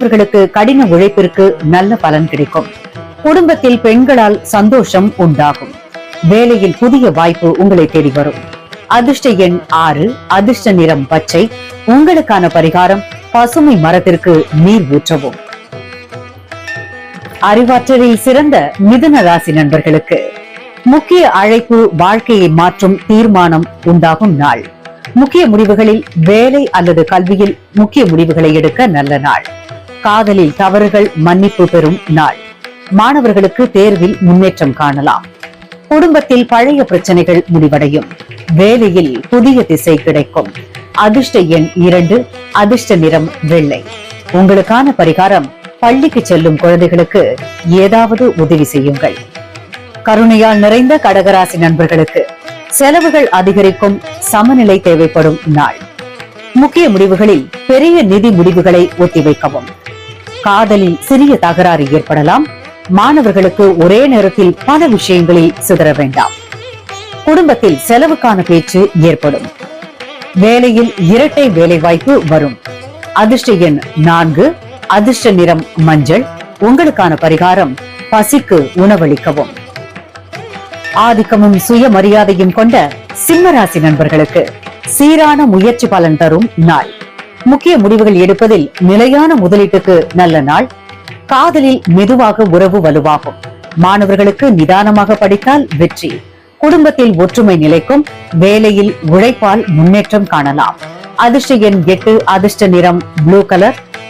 அவர்களுக்கு கடின உழைப்பிற்கு நல்ல பலன் கிடைக்கும். குடும்பத்தில் பெண்களால் சந்தோஷம் உண்டாகும். வேலையில் புதிய வாய்ப்பு உங்களை தேடி வரும். அதிர்ஷ்ட எண் ஆறு அதிர்ஷ்ட நிறம் பச்சை. உங்களுக்கான பரிகாரம் பசுமை மரத்திற்கு நீர் ஊற்றவும். அறிவாற்றலில் சிறந்த மிதுன ராசி நண்பர்களுக்கு முக்கிய அழைப்பு வாழ்க்கையை மாற்றும் தீர்மானம் உண்டாகும் நாள். முக்கிய முடிவுகளில் வேலை அல்லது கல்வியில் முக்கிய முடிவுகளை எடுக்க நல்ல நாள். காதலில் தவறுகள் மன்னிப்பு பெறும் நாள். மாணவர்களுக்கு தேர்வில் முன்னேற்றம் காணலாம். குடும்பத்தில் பழைய பிரச்சனைகள் முடிவடையும். வேலையில் புதிய திசை கிடைக்கும். அதிர்ஷ்ட எண் இரண்டு அதிர்ஷ்ட நிறம் வெள்ளை. உங்களுக்கான பரிகாரம் பள்ளிக்கு செல்லும் குழந்தைகளுக்கு ஏதாவது உதவி செய்யுங்கள். கருணையால் நிறைந்த கடகராசி நண்பர்களுக்கு செலவுகள் அதிகரிக்கும் சமநிலை தேவைப்படும் நாள். முக்கிய முடிவுகளில் பெரிய நிதி முடிவுகளை ஒத்திவைக்கவும். காதலில் சிறிய தகராறு ஏற்படலாம். மாணவர்களுக்கு ஒரே நேரத்தில் பல விஷயங்களில் சிதற வேண்டாம். குடும்பத்தில் செலவுக்கான பேச்சு ஏற்படும். வேலையில் இரட்டை வேலை வாய்ப்பு வரும். அதிர்ஷ்ட எண் நான்கு அதிர்ஷ்ட நிறம் மஞ்சள். உங்களுக்கான பரிகாரம் பசிக்கு உணவளிக்கவும். ஆதிக்கமும் சுயமரியாதையும் கொண்ட சிம்மராசி நண்பர்களுக்கு சீரான முயற்சி பலன் தரும் நாள். முக்கிய முடிவுகள் எடுப்பதில் நிலையான முதலீட்டுக்கு நல்ல நாள் காதலில் மெதுவாக உறவு வலுவாகும். மாணவர்களுக்கு நிதானமாக படித்தால் வெற்றி. குடும்பத்தில் ஒற்றுமை நிலைக்கும் வேலையில் உழைப்பால் முன்னேற்றம் காணலாம். அதிர்ஷ்ட எண் எட்டு அதிர்ஷ்ட நிறம் ப்ளூ கலர்